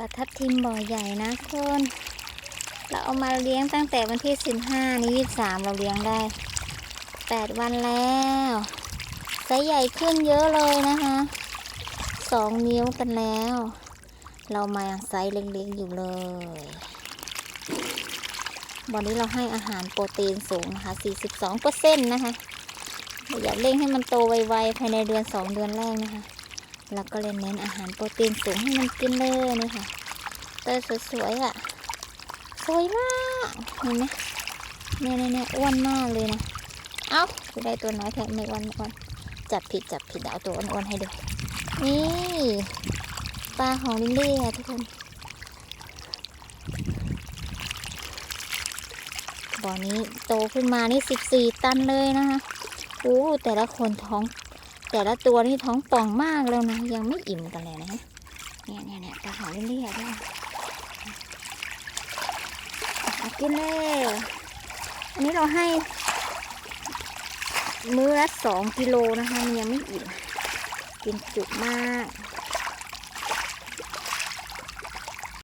ปลาทับทิมบ่อใหญ่นะคุณเราเอามาเลี้ยงตั้งแต่วันที่สิบห้านี้ยี่สามเราเลี้ยงได้แปดวันแล้วไซส์ใหญ่ขึ้นเยอะเลยนะคะสองนิ้วกันแล้ว เรามาอย่างไซส์เล็กๆอยู่เลยวันนี้เราให้อาหารโปรตีนสูงนะคะ42เปอร์เซ็นต์นะคะ อยากเร่งให้มันโตไวๆภายในเดือน 2 เดือนแรกนะคะ แล้วก็เลยเน้นอาหารโปรตีนสูงให้มันกินเลยนี่ค่ะเตยสวยๆอะ สวยมากเห็นไหมเนี่ยเนี่ยเนี่ยอ้วนมากเลยนะ เอ้าจะได้ตัวน้อยแทนไม่อ้วนไม่อ้วนจับผิดจับผิดเดี๋ยวอาตัวอ้วนๆให้ดูนี่ปลาของลิลลี่ค่ะทุกคนบ่อนี้โตขึ้นมานี่สิบสี่ตันเลยนะคะโอ้แต่ละคนท้อง แต่ละตัวนี่ท้องป่องมากแล้วนะ ยังไม่อิ่มกันเลยนะเนี่ยเนี่ยเนี่ยปลาหายเรียๆด้วยกินเลยอันนี้เราให้ มื้อละสองกิโลนะคะมันยังไม่อิ่มกินจุมาก